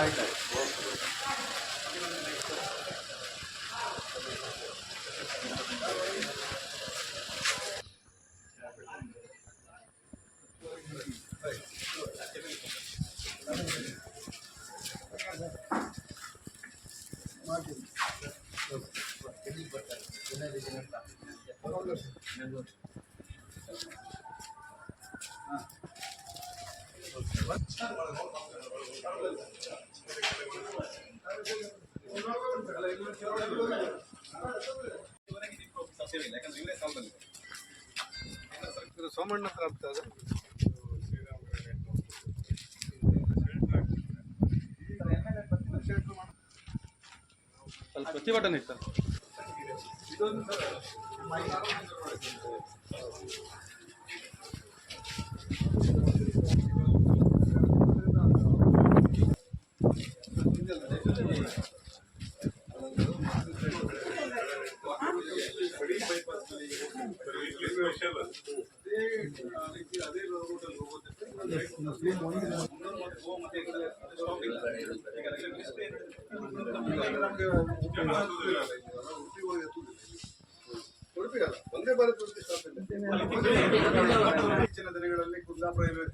Gracias. Somanna ಹತ್ರ ಆಗ್ತದೆ ಸ್ವಲ್ಪ ಪ್ರತಿಭಟನೆ ಇತ್ತು. ಇತ್ತೀಚಿನ ದಿನಗಳಲ್ಲಿ ಕುಂದಾಪುರ ರೈಲ್ವೆ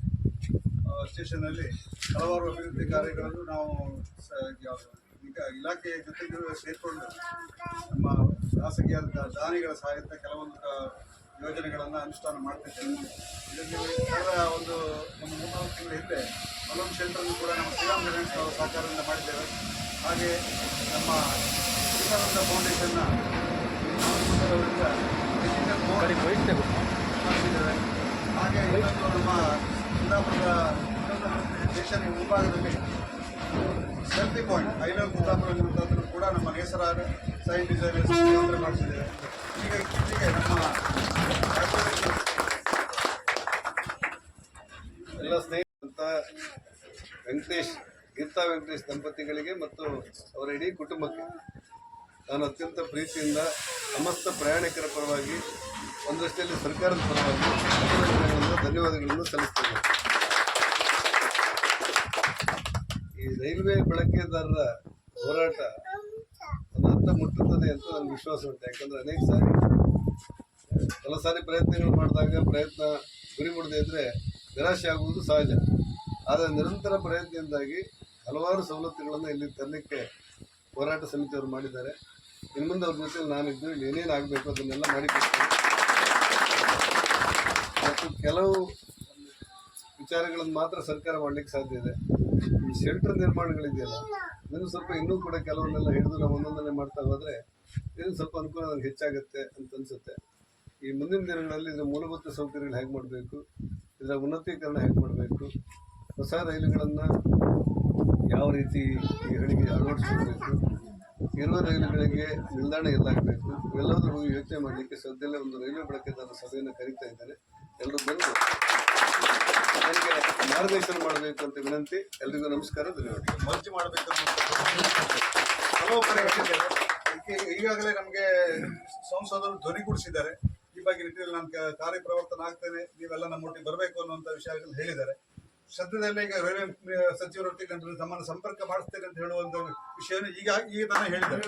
ಸ್ಟೇಷನ್ ಅಲ್ಲಿ ಹಲವಾರು ಅಭಿವೃದ್ಧಿ ಕಾರ್ಯಗಳನ್ನು ನಾವು ಇಲಾಖೆಯ ಜೊತೆಗೆ ಸೇರಿಕೊಂಡು ನಮ್ಮ ಖಾಸಗಿಯಾದ ದಾನಿಗಳ ಸಹಾಯದಿಂದ ಕೆಲವೊಂದು ಯೋಜನೆಗಳನ್ನು ಅನುಷ್ಠಾನ ಮಾಡ್ತಿದ್ದೇವೆ. ಇದರಲ್ಲಿ ಕಳೆದ ಒಂದು ಒಂದು ಮೂರ್ನಾಲ್ಕು ತಿಂಗಳ ಹಿಂದೆ ಮಲೋನ್ ಶೆಲ್ಟರ್ ಕೂಡ ನಮ್ಮ ಶ್ರೀರಾಮ್ ಗಣೇಶ್ ಅವರ ಸಹಕಾರದಿಂದ ಮಾಡಿದ್ದೇವೆ. ಹಾಗೆ ನಮ್ಮ ಶ್ರೀರಾನಂದ ಫೌಂಡೇಶನ್ನ ಮಾಡಿದ್ದೇವೆ. ಹಾಗೆ ಇನ್ನೊಂದು ನಮ್ಮ ಕುಂದಾಪುರದ ಸ್ಟೇಷನ್ ಮುಂಭಾಗದಲ್ಲಿ selfie point I love Kundapura ಎನ್ನುವಂಥದ್ದನ್ನು ಕೂಡ ನಮ್ಮ ನೇಸರ ಸೈನ್ ಡಿಸೈನರ್ಸ್ ಮಾಡಿಸಿದ್ದೇವೆ ಈಗ ಇತ್ತೀಚೆಗೆ ನಮ್ಮ ರಾಜ್ಯದಲ್ಲಿ ಎಲ್ಲ ಸ್ನೇಹಿತರಂತ ವೆಂಕಟೇಶ್ ಗೀತಾ ವೆಂಕಟೇಶ್ ದಂಪತಿಗಳಿಗೆ ಮತ್ತು ಅವರ ಇಡೀ ಕುಟುಂಬಕ್ಕೆ ನಾನು ಅತ್ಯಂತ ಪ್ರೀತಿಯಿಂದ ಸಮಸ್ತ ಪ್ರಯಾಣಿಕರ ಪರವಾಗಿ ಒಂದಷ್ಟಲ್ಲಿ ಸರ್ಕಾರದ ಪರವಾಗಿ ಧನ್ಯವಾದಗಳನ್ನು ಸಲ್ಲಿಸ್ತೇನೆ. ಈ ರೈಲ್ವೆ ಬಳಕೆದಾರರ ಹೋರಾಟ ಹಂತ ಮುಟ್ಟುತ್ತದೆ ಅಂತ ನನಗೆ ವಿಶ್ವಾಸ ಉಂಟು. ಯಾಕಂದರೆ ಅನೇಕ ಸಾರಿ, ಕೆಲವು ಪ್ರಯತ್ನಗಳು ಮಾಡಿದಾಗ ಪ್ರಯತ್ನ ಗುರಿ ಮುಡದೇ ಇದ್ದರೆ ನಿರಾಶೆ ಆಗುವುದು ಸಹಜ. ಆದರೆ ನಿರಂತರ ಪ್ರಯತ್ನದಿಂದಾಗಿ ಹಲವಾರು ಸವಲತ್ತುಗಳನ್ನು ಇಲ್ಲಿ ತರಲಿಕ್ಕೆ ಹೋರಾಟ ಸಮಿತಿಯವರು ಮಾಡಿದ್ದಾರೆ. ಇನ್ನು ಮುಂದೆ ಅವ್ರ ಜೊತೆ ನಾನಿದ್ದು, ಇಲ್ಲಿ ಏನೇನು ಆಗಬೇಕು ಅದನ್ನೆಲ್ಲ ಮಾಡಿಕೊಡ್ತೀನಿ. ಮತ್ತು ಕೆಲವು ವಿಚಾರಗಳನ್ನು ಮಾತ್ರ ಸರ್ಕಾರ ಮಾಡಲಿಕ್ಕೆ ಸಾಧ್ಯ ಇದೆ. ಈ ಶೆಲ್ಟರ್ ನಿರ್ಮಾಣಗಳಿದೆಯಲ್ಲ, ಇದನ್ನು ಸ್ವಲ್ಪ ಇನ್ನೂ ಕೂಡ ಕೆಲವನ್ನೆಲ್ಲ ಹಿಡಿದು ನಾವು ಒಂದೊಂದನ್ನೇ ಮಾಡ್ತಾ ಹೋದರೆ ಇದು ಸ್ವಲ್ಪ ಅನುಕೂಲ ನನಗೆ ಹೆಚ್ಚಾಗುತ್ತೆ ಅಂತ ಅನಿಸುತ್ತೆ. ಈ ಮುಂದಿನ ದಿನಗಳಲ್ಲಿ ಇದರ ಮೂಲಭೂತ ಸೌಕರ್ಯಗಳು ಹೇಗೆ ಮಾಡಬೇಕು, ಇದರ ಉನ್ನತೀಕರಣ ಹೇಗೆ ಮಾಡಬೇಕು ಹೊಸ ರೈಲುಗಳನ್ನು ಯಾವ ರೀತಿ ಈ ಅಳವಡಿಸಿಕೊಳ್ಬೇಕು ಇರುವ ರೈಲುಗಳಿಗೆ ನಿಲ್ದಾಣ ಎಲ್ಲಾಗಬೇಕು. ಇವೆಲ್ಲದರ ಬಗ್ಗೆ ಯೋಚನೆ ಮಾಡಲಿಕ್ಕೆ ಸದ್ಯದಲ್ಲೇ ಒಂದು ರೈಲ್ವೆ ಬಳಕೆದಾರರ ಸಭೆಯನ್ನು ಕರೀತಾ ಇದ್ದಾರೆ. ಎಲ್ಲರೂ ಬಂದು ನನಗೆ ಮಾರ್ಗದರ್ಶನ ಮಾಡಬೇಕು ಅಂತ ವಿನಂತಿ. ಎಲ್ರಿಗೂ ನಮಸ್ಕಾರ ಧನ್ಯವಾದ ಮಂಚು ಮಾಡಬೇಕು ಹಲವು ಕಡೆ ಈಗಾಗಲೇ ನಮಗೆ ಸಂಸದರು ಧ್ವನಿಗೂಡಿಸಿದ್ದಾರೆ ಈ ಬಗ್ಗೆ ನಿಟ್ಟಿನಲ್ಲಿ ನಾನು ಕಾರ್ಯಪ್ರವರ್ತನ ಆಗ್ತೇನೆ. ನೀವೆಲ್ಲ ನಮ್ಮೊಟ್ಟಿಗೆ ಬರಬೇಕು ಅನ್ನುವಂಥ ವಿಷಯಗಳನ್ನು ಹೇಳಿದ್ದಾರೆ. ಸದ್ಯದಲ್ಲೇ ಈಗ ರೈಲ್ವೆ ಸಚಿವರೊಟ್ಟಿಗೆ ನಾನು ತಮ್ಮನ್ನು ಸಂಪರ್ಕ ಮಾಡಿಸ್ತೇನೆ ಅಂತ ಹೇಳುವಂಥ ವಿಷಯವನ್ನು ಈಗ ಈಗ ತಾನೇ ಹೇಳಿದ್ದಾರೆ.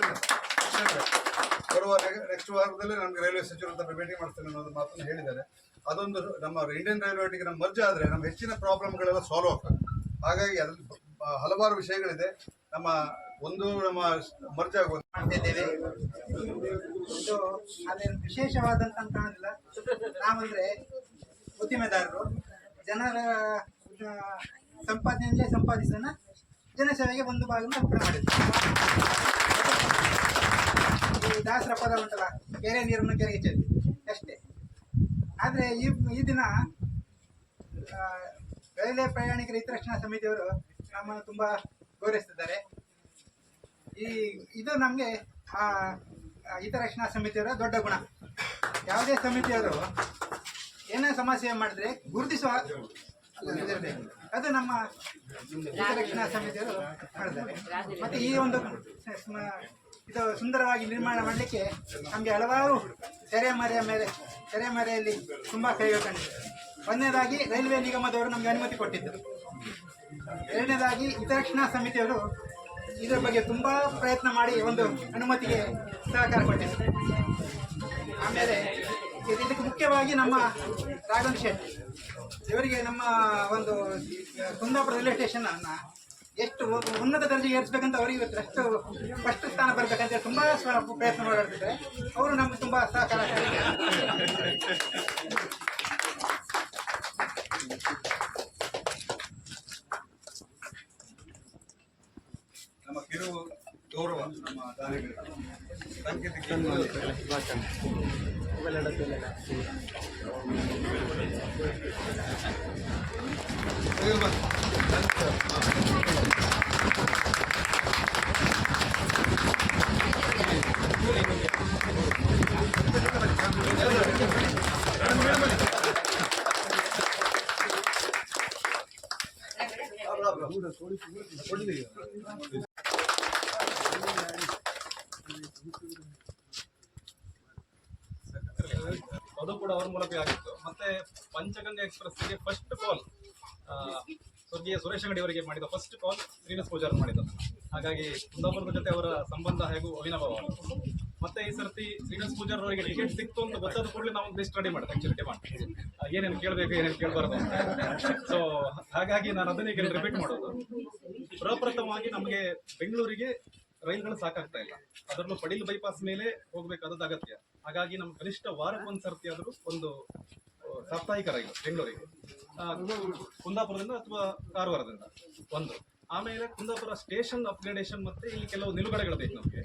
ಬರುವ ನೆಕ್ಸ್ಟ್ ವಾರದಲ್ಲಿ ನಮ್ಗೆ ರೈಲ್ವೆ ಸಚಿವರು ತಮ್ಮ ಭೇಟಿ ಮಾಡ್ತೇನೆ ಅನ್ನೋದು ಮಾತನ್ನು ಹೇಳಿದ್ದಾರೆ. ಅದೊಂದು ನಮ್ಮ ಇಂಡಿಯನ್ ರೈಲ್ವೆ ಒಟ್ಟಿಗೆ ನಮ್ಮ ಮರ್ಜ್ ಆದರೆ ನಮ್ಮ ಹೆಚ್ಚಿನ ಪ್ರಾಬ್ಲಮ್ಗಳೆಲ್ಲ ಸಾಲ್ವ್ ಆಗ್ತದೆ ಹಾಗಾಗಿ ಅದ್ರಲ್ಲಿ ಬ- ಹಲವಾರು ವಿಷಯಗಳಿದೆ. ನಮ್ಮ ಒಂದು ನಮ್ಮ ಮರ್ಜ್ ಆಗುವ ಮಾಡ್ತಿದ್ದೇವೆ. ಅದೇನು ವಿಶೇಷವಾದಂತ ಅಂತ ಕಾಣೋದಿಲ್ಲ ನಾವಂದ್ರೆ ಉದ್ದಿಮೆದಾರರು. ಜನರ ಸಂಪಾದನೆಯಲ್ಲೇ ಸಂಪಾದಿಸೋಣ. ಜನಸೇವೆಗೆ ಒಂದು ಭಾಗವನ್ನು ಅರ್ಪಣೆ ಮಾಡಿದ್ವಿ. ದಾಸರ ಪದ ಉಂಟಲ್ಲ, ಕೆರೆ ನೀರನ್ನು ಕೆರೆಗೆ ಚೆಲ್ಲಿ. ಅಷ್ಟೇ. ಆದರೆ ಈ ಈ ದಿನ ರೈಲ್ವೆ ಪ್ರಯಾಣಿಕರ ಹಿತರಕ್ಷಣಾ ಸಮಿತಿಯವರು ನಮ್ಮನ್ನು ತುಂಬ ಗೌರವಿಸ್ತಿದ್ದಾರೆ. ಈ, ಇದು ನಮಗೆ, ಆ ಹಿತರಕ್ಷಣಾ ಸಮಿತಿಯವರ ದೊಡ್ಡ ಗುಣ. ಯಾವುದೇ ಸಮಿತಿಯವರು ಏನೇ ಸಮಸ್ಯೆ ಮಾಡಿದ್ರೆ ಗುರುತಿಸುವ. ಅದು ನಮ್ಮ ಹಿತರಕ್ಷಣಾ ಸಮಿತಿಯವರು ಮಾಡಿದ್ದಾರೆ ಮತ್ತೆ ಈ ಒಂದು ಇದು ಸುಂದರವಾಗಿ ನಿರ್ಮಾಣ ಮಾಡಲಿಕ್ಕೆ ನಮಗೆ ಹಲವಾರು ತೆರೆಮರೆಯ ಮೇಲೆ, ತೆರೆಮರೆಯಲ್ಲಿ ತುಂಬ ಕೈಗಳು ಕಂಡಿದೆ. ಒಂದನೇದಾಗಿ ರೈಲ್ವೆ ನಿಗಮದವರು ನಮಗೆ ಅನುಮತಿ ಕೊಟ್ಟಿದ್ದರು. ಎರಡನೇದಾಗಿ ಹಿತರಕ್ಷಣಾ ಸಮಿತಿಯವರು ಇದರ ಬಗ್ಗೆ ತುಂಬ ಪ್ರಯತ್ನ ಮಾಡಿ ಒಂದು ಅನುಮತಿಗೆ ಸಹಕಾರ ಕೊಟ್ಟಿದ್ದಾರೆ. ಆಮೇಲೆ ಇದಕ್ಕೆ ಮುಖ್ಯವಾಗಿ ನಮ್ಮ ರಾಘವನ್ ಶೆಟ್ಟಿ ಇವರಿಗೆ ನಮ್ಮ ಒಂದು ಕುಂದಾಪುರ ರೈಲ್ವೆ ಸ್ಟೇಷನ್ ಎಷ್ಟು ಉನ್ನತ ದರ್ಜೆಗೆ ಏರಿಸಬೇಕಂತ ಅವರಿಗೆ ಎಷ್ಟು ಫಸ್ಟ್ ಸ್ಥಾನ ಬರಬೇಕಂತ ತುಂಬಾ ಪ್ರಯತ್ನ ಮಾಡಿದ್ರೆ ಅವರು ನಮ್ಗೆ ತುಂಬಾ ಸಹಕಾರ. ನಮ್ಮ ಕಿರು ಗೌರವ ನಮ್ಮ ದಾನಿಗಳಿಗೆ ಸಾಂಕೇತಿಕ ಅದು ಕೂಡ ಅವ್ರ ಮೂಲಕ ಆಗಿತ್ತು. ಮತ್ತೆ ಪಂಚಗಂಗೆ ಎಕ್ಸ್ಪ್ರೆಸ್ಗೆ ಫಸ್ಟ್ ಕಾಲ್ ಸ್ವರ್ಗೀಯ ಸುರೇಶ್ ಅಂಗಡಿ ಅವರಿಗೆ ಮಾಡಿದ ಫಸ್ಟ್ ಕಾಲ್ ಶ್ರೀನಿವಾಸ್ ಪೂಜಾರ್ ಮಾಡಿದ ಹಾಗಾಗಿ ಕುಂದಾಪುರದ ಜೊತೆ ಅವರ ಸಂಬಂಧ ಹಾಗೂ ಅವಿನಾಭಾವ. ಮತ್ತೆ ಈ ಸರ್ತಿ ಶ್ರೀನಿವಾಸ್ ಪೂಜಾರ್ ಅವರಿಗೆ ಟಿಕೆಟ್ ಸಿಕ್ತು ಅಂತ ಗೊತ್ತಾದ ಕೂಡಲೇ ನಾವು ಲಿಸ್ಟ್ ರೆಡಿ ಮಾಡಿದೆ ಆಕ್ಚುಲಿ ಡಿಮಾಂಡ್ ಏನೇನು ಕೇಳಬೇಕು, ಏನೇನು ಕೇಳಬಾರ್ದು ಸೊ ಹಾಗಾಗಿ ನಾನು ಅದನ್ನೇ ರಿಪೀಟ್ ಮಾಡೋದು. ಪ್ರಪ್ರಥಮವಾಗಿ ನಮಗೆ ಬೆಂಗಳೂರಿಗೆ ರೈಲ್ಗಳು ಸಾಕಾಗ್ತಾ ಇಲ್ಲ. ಅದರಲ್ಲೂ ಪಡಿಲ್ ಬೈಪಾಸ್ ಮೇಲೆ ಹೋಗಬೇಕಾದದ್ದು ಅಗತ್ಯ. ಹಾಗಾಗಿ ನಮ್ಮ ಕನಿಷ್ಠ ವಾರಕ್ಕೊಂದು ಸರ್ತಿ ಆದರೂ ಒಂದು ಸಾಪ್ತಾಹಿಕ ರೈಲು, ಬೆಂಗಳೂರಿಗೆ. ಕುಂದಾಪುರದಿಂದ ಅಥವಾ ಕಾರವಾರದಿಂದ? ಒಂದು. ಆಮೇಲೆ ಕುಂದಾಪುರ ಸ್ಟೇಷನ್ ಅಪ್ಗ್ರೇಡೇಷನ್ ಮತ್ತೆ ಇಲ್ಲಿ ಕೆಲವು ನಿಲುಗಡೆಗಳು ಬೇಕು ನಮಗೆ.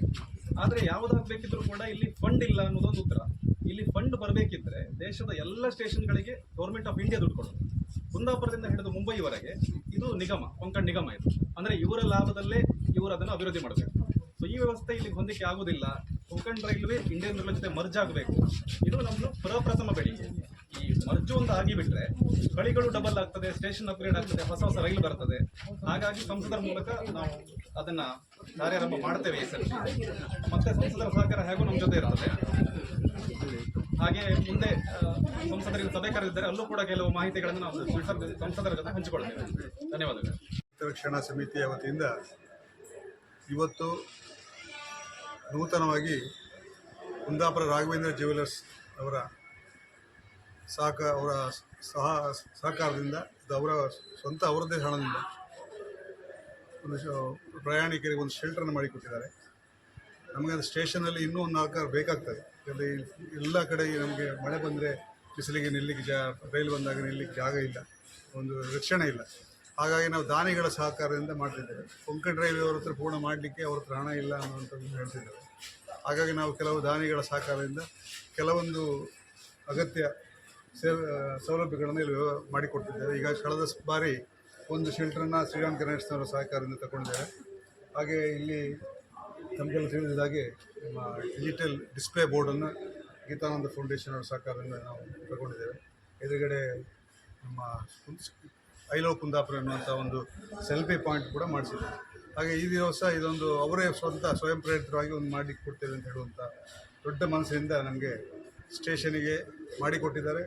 ಆದರೆ ಯಾವುದಾಗಬೇಕಿದ್ರು ಕೂಡ ಇಲ್ಲಿ ಫಂಡ್ ಇಲ್ಲ ಅನ್ನೋದೊಂದು ಉತ್ತರ. ಇಲ್ಲಿ ಫಂಡ್ ಬರಬೇಕಿದ್ರೆ ದೇಶದ ಎಲ್ಲ ಸ್ಟೇಷನ್ಗಳಿಗೆ ಗೌರ್ಮೆಂಟ್ ಆಫ್ ಇಂಡಿಯಾ ದುಡ್ಡು ಕೊಡೋದು. ಕುಂದಾಪುರದಿಂದ ಹಿಡಿದು ಮುಂಬೈವರೆಗೆ ಇದು ನಿಗಮ, ಕೊಂಕಣ್ ನಿಗಮ ಇದು. ಅಂದರೆ ಇವರ ಲಾಭದಲ್ಲೇ ಇವರು ಅದನ್ನು ಅಭಿವೃದ್ಧಿ ಮಾಡಬೇಕು. ಸೊ ಈ ವ್ಯವಸ್ಥೆ ಇಲ್ಲಿ ಹೊಂದಿಕೆ ಆಗೋದಿಲ್ಲ ಕೊಂಕಣ್ ರೈಲ್ವೆ ಇಂಡಿಯನ್ ರೈಲ್ವೆ ಜೊತೆ ಮರ್ಜ್ ಆಗಬೇಕು. ಇದು ನಮ್ಮದು ಪ್ರಪ್ರಥಮ ಬೆಳಿಗ್ಗೆ ಈ ಮರ್ಜು ಒಂದು ಆಗಿಬಿಟ್ರೆ ಹಳಿಗಳು ಡಬಲ್ ಆಗ್ತದೆ ಸ್ಟೇಷನ್ ಅಪ್ಗ್ರೇಡ್ ಆಗ್ತದೆ, ಹೊಸ ಹೊಸ ರೈಲು ಬರ್ತದೆ. ಹಾಗಾಗಿ ಸಂಸದರ ಮೂಲಕ ನಾವು ಅದನ್ನ ಕಾರ್ಯಾರಂಭ ಮಾಡ್ತೇವೆ ಈ ಸರಿ ಮತ್ತೆ ಸಂಸದರ ಸಹಕಾರ ಹೇಗೂ ನಮ್ಮ ಜೊತೆ ಇರ್ತದೆ? ಹಾಗೆ ಮುಂದೆ ಸಂಸದರಿಗೆ ಸಭೆ ಕರೆದಿದ್ದಾರೆ ಅಲ್ಲೂ ಕೂಡ ಕೆಲವು ಮಾಹಿತಿಗಳನ್ನು ನಾವು ಸಂಸದ, ಸಂಸದರ ಜೊತೆ ಹಂಚಿಕೊಳ್ತೇವೆ ಧನ್ಯವಾದಗಳು. ರಕ್ಷಣಾ ಸಮಿತಿಯ ವತಿಯಿಂದ ಇವತ್ತು ನೂತನವಾಗಿ ಕುಂದಾಪುರ ರಾಘವೇಂದ್ರ ಜ್ಯುವೆಲರ್ಸ್ ಅವರ ಸಹಕ ಅವರ ಸಹ ಸಹಕಾರದಿಂದ ಇದು ಅವರ ಸ್ವಂತ ಅವರದ್ದೇ ಹಣದಿಂದ ಒಂದು ಪ್ರಯಾಣಿಕರಿಗೆ ಒಂದು ಶೆಲ್ಟರ್ನ ಮಾಡಿಕೊಟ್ಟಿದ್ದಾರೆ. ನಮಗೆ ಅದು ಸ್ಟೇಷನಲ್ಲಿ ಇನ್ನೂ ಒಂದು ಆಕಾರ ಬೇಕಾಗ್ತದೆ. ಯಾಕಂದರೆ ಎಲ್ಲ ಕಡೆ ನಮಗೆ ಮಳೆ ಬಂದರೆ ಬಿಸಿಲಿಗೆ ನಿಲ್ಲಿಕ್ಕೆ ಜಾ ರೈಲು ಬಂದಾಗ ನಿಲ್ಲಿಕ್ಕೆ ಜಾಗ ಇಲ್ಲ. ಒಂದು ರಕ್ಷಣೆ ಇಲ್ಲ. ಹಾಗಾಗಿ ನಾವು ದಾನಿಗಳ ಸಹಕಾರದಿಂದ ಮಾಡ್ತಿದ್ದೇವೆ. ಕೊಂಕಣ ರೈಲ್ವೆ ಅವ್ರ ಹತ್ರ ಪೂರ್ಣ ಮಾಡಲಿಕ್ಕೆ ಅವ್ರ ಹತ್ರ ಹಣ ಇಲ್ಲ ಅನ್ನುವಂಥದ್ದು ಹೇಳ್ತಿದ್ದೇವೆ. ಹಾಗಾಗಿ ನಾವು ಕೆಲವು ದಾನಿಗಳ ಸಹಕಾರದಿಂದ ಕೆಲವೊಂದು ಅಗತ್ಯ ಸೇವೆ ಸೌಲಭ್ಯಗಳನ್ನು ಇಲ್ಲಿ ಮಾಡಿಕೊಡ್ತಿದ್ದೇವೆ ಈಗ ಕಳೆದ ಬಾರಿ ಒಂದು ಶೆಲ್ಟರನ್ನು ಶ್ರೀರಾಮ್ ಗಣೇಶನವರ ಸಹಕಾರದಿಂದ ತಗೊಂಡಿದ್ದೇವೆ. ಹಾಗೆ ಇಲ್ಲಿ ನಮಗೆಲ್ಲ ತಿಳಿದಿದ್ದಾಗೆ ನಮ್ಮ ಡಿಜಿಟಲ್ ಡಿಸ್ಪ್ಲೇ ಬೋರ್ಡನ್ನು ಗೀತಾನಂದ ಫೌಂಡೇಶನ್ ಅವರ ಸಹಕಾರದಿಂದ ನಾವು ತಗೊಂಡಿದ್ದೇವೆ. ಎದುರುಗಡೆ ನಮ್ಮ ಐಲೋ ಕುಂದಾಪುರ ಅನ್ನುವಂಥ ಒಂದು ಸೆಲ್ಫಿ ಪಾಯಿಂಟ್ ಕೂಡ ಮಾಡಿಸಿದ್ದಾರೆ. ಹಾಗೆ ಈ ದಿವಸ ಇದೊಂದು ಅವರೇ ಸ್ವಂತ ಸ್ವಯಂ ಪ್ರೇರಿತವಾಗಿ ಒಂದು ಮಾಡಲಿಕ್ಕೆ ಕೊಡ್ತೇವೆ ಅಂತ ಹೇಳುವಂಥ ದೊಡ್ಡ ಮನಸ್ಸಿನಿಂದ ನಮಗೆ ಸ್ಟೇಷನಿಗೆ ಮಾಡಿಕೊಟ್ಟಿದ್ದಾರೆ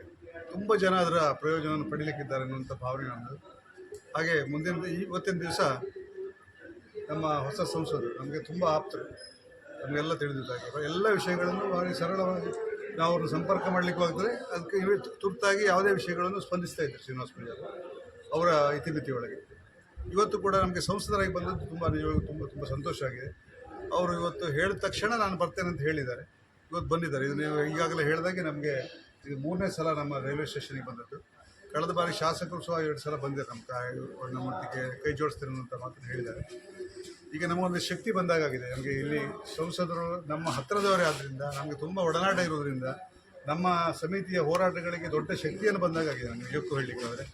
ತುಂಬ ಜನ ಅದರ ಪ್ರಯೋಜನವನ್ನು ಪಡೀಲಿಕ್ಕಿದ್ದಾರೆ ಅನ್ನುವಂಥ ಭಾವನೆ ನಮ್ಮದು ಹಾಗೆ ಮುಂದಿನ ಇವತ್ತಿನ ದಿವಸ ನಮ್ಮ ಹೊಸ ಸಂಸದರು ನಮಗೆ ತುಂಬ ಆಪ್ತರು. ನಮಗೆಲ್ಲ ತಿಳಿದಿದ್ದಾಗ ಎಲ್ಲ ವಿಷಯಗಳನ್ನು ಭಾರಿ ಸರಳವಾಗಿ ನಾವು ಅವ್ರನ್ನ ಸಂಪರ್ಕ ಮಾಡಲಿಕ್ಕೆ ಹೋಗ್ತಾರೆ ಅದಕ್ಕೆ ತುರ್ತಾಗಿ ಯಾವುದೇ ವಿಷಯಗಳನ್ನು ಸ್ಪಂದಿಸ್ತಾ ಇದ್ದರು ಶ್ರೀನಿವಾಸ ಪೂಜಾರಿ. ಅವರ ಇತಿಮಿತಿ ಒಳಗೆ ಇವತ್ತು ಕೂಡ ನಮಗೆ ಸಂಸದರಾಗಿ ಬಂದದ್ದು ತುಂಬ ನಿಜವಾಗ್ಲೂ ತುಂಬ ತುಂಬ ಸಂತೋಷ ಆಗಿದೆ. ಅವರು ಇವತ್ತು ಹೇಳಿದ ತಕ್ಷಣ ನಾನು ಬರ್ತೇನೆ ಅಂತ ಹೇಳಿದ್ದಾರೆ. ಇವತ್ತು ಬಂದಿದ್ದಾರೆ. ಇದು ನೀವು ಈಗಾಗಲೇ ಹೇಳಿದಾಗೆ ನಮಗೆ ಇದು ಮೂರನೇ ಸಲ ನಮ್ಮ ರೈಲ್ವೆ ಸ್ಟೇಷನಿಗೆ ಬಂದದ್ದು. ಕಳೆದ ಬಾರಿ ಶಾಸಕರು ಸಹ ಎರಡು ಸಲ ಬಂದಿದೆ ನಮ್ಮ ನಮ್ಮೊಟ್ಟಿಗೆ ಕೈ ಜೋಡಿಸ್ತಾರೆ ಅಂತ ಮಾತನ್ನು ಹೇಳಿದ್ದಾರೆ. ಈಗ ನಮಗೊಂದು ಶಕ್ತಿ ಬಂದಾಗಿದೆ ನಮಗೆ ಇಲ್ಲಿ ಸಂಸದರು ನಮ್ಮ ಹತ್ತಿರದವರೇ ಆದ್ದರಿಂದ ನಮಗೆ ತುಂಬ ಒಡನಾಟ ಇರೋದ್ರಿಂದ, ನಮ್ಮ ಸಮಿತಿಯ ಹೋರಾಟಗಳಿಗೆ ದೊಡ್ಡ ಶಕ್ತಿಯನ್ನು ಬಂದಾಗಿದೆ ನಮಗೆ. ನಿಜಕ್ಕೂ ಹೇಳಲಿಕ್ಕೆ ಹೋದರೆ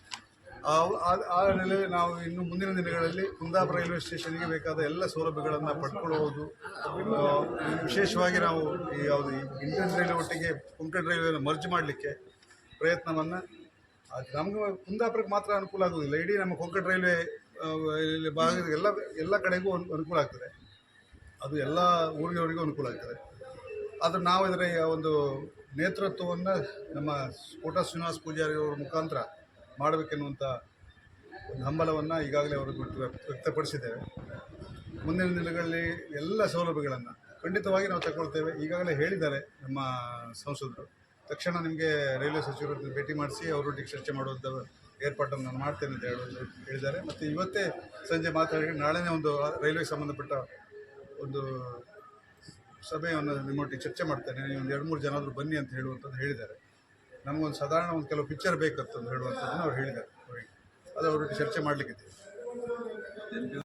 ಆ- ನಾವು ಇನ್ನು ಮುಂದಿನ ದಿನಗಳಲ್ಲಿ ಕುಂದಾಪುರ ರೈಲ್ವೆ ಸ್ಟೇಷನ್ಗೆ ಬೇಕಾದ ಎಲ್ಲ ಸೌಲಭ್ಯಗಳನ್ನು ಪಡ್ಕೊಳ್ಳುವುದು. ವಿಶೇಷವಾಗಿ ನಾವು ಈ ಯಾವುದು ಇಂಡಿಯನ್ ರೈಲ್ವೆ ಒಟ್ಟಿಗೆ ಕುಂಕಣ ರೈಲ್ವೆಯನ್ನು ಮರ್ಜ್ ಮಾಡಲಿಕ್ಕೆ ಪ್ರಯತ್ನವನ್ನು ನಮಗೆ ಕುಂದಾಪುರಕ್ಕೆ ಮಾತ್ರ ಅನುಕೂಲ ಆಗೋದಿಲ್ಲ ಇಡೀ ನಮ್ಮ ಕೊಂಕಣ ರೈಲ್ವೆ ಭಾಗ ಎಲ್ಲ ಎಲ್ಲ ಕಡೆಗೂ ಅನು- ಅನುಕೂಲ ಆಗ್ತದೆ. ಅದು ಎಲ್ಲ ಊರಿನವರಿಗೂ ಅನುಕೂಲ ಆಗ್ತದೆ. ಆದರೆ ನಾವು ಇದರ ಒಂದು ನೇತೃತ್ವವನ್ನು ನಮ್ಮ ಕೋಟ ಶ್ರೀನಿವಾಸ ಪೂಜಾರಿ ಅವರ ಮುಖಾಂತರ ಮಾಡಬೇಕೆನ್ನುವಂಥ ಒಂದು ಹಂಬಲವನ್ನು ಈಗಾಗಲೇ ಅವರು ವ್ಯಕ್ತ- ವ್ಯಕ್ತಪಡಿಸಿದ್ದೇವೆ. ಮುಂದಿನ ದಿನಗಳಲ್ಲಿ ಎಲ್ಲ ಸೌಲಭ್ಯಗಳನ್ನು ಖಂಡಿತವಾಗಿ ನಾವು ತಗೊಳ್ತೇವೆ ಈಗಾಗಲೇ ಹೇಳಿದ್ದಾರೆ ನಮ್ಮ ಸಂಸದರು. ತಕ್ಷಣ ನಿಮಗೆ ರೈಲ್ವೆ ಸಚಿವರನ್ನು ಭೇಟಿ ಮಾಡಿಸಿ ಅವರೊಟ್ಟಿಗೆ ಚರ್ಚೆ ಮಾಡುವಂಥ ಏರ್ಪಾಟನ್ನು ನಾನು ಮಾಡ್ತೇನೆ ಅಂತ ಹೇಳಿ ಹೇಳಿದ್ದಾರೆ. ಮತ್ತು ಇವತ್ತೇ ಸಂಜೆ ಮಾತಾಡಿ ನಾಳೆನೇ ಒಂದು ರೈಲ್ವೆ ಸಂಬಂಧಪಟ್ಟ ಒಂದು ಸಭೆಯನ್ನು ನಿಮ್ಮೊಟ್ಟಿಗೆ ಚರ್ಚೆ ಮಾಡ್ತೇನೆ. ನೀವು ಒಂದು ಎರಡು ಮೂರು ಜನ ಆದರೂ ಬನ್ನಿ ಅಂತ ಹೇಳುವಂಥದ್ದು ಹೇಳಿದ್ದಾರೆ. ನಮಗೊಂದು ಸಾಧಾರಣ ಒಂದು ಕೆಲವು ಪಿಕ್ಚರ್ ಬೇಕಂತ ಹೇಳುವಂಥದ್ದನ್ನು ಅವ್ರು ಹೇಳಿದ್ದಾರೆ. ಅವರಿಗೆ ಅದು ಅವರೊಟ್ಟಿಗೆ ಚರ್ಚೆ ಮಾಡಲಿಕ್ಕಿದೆ.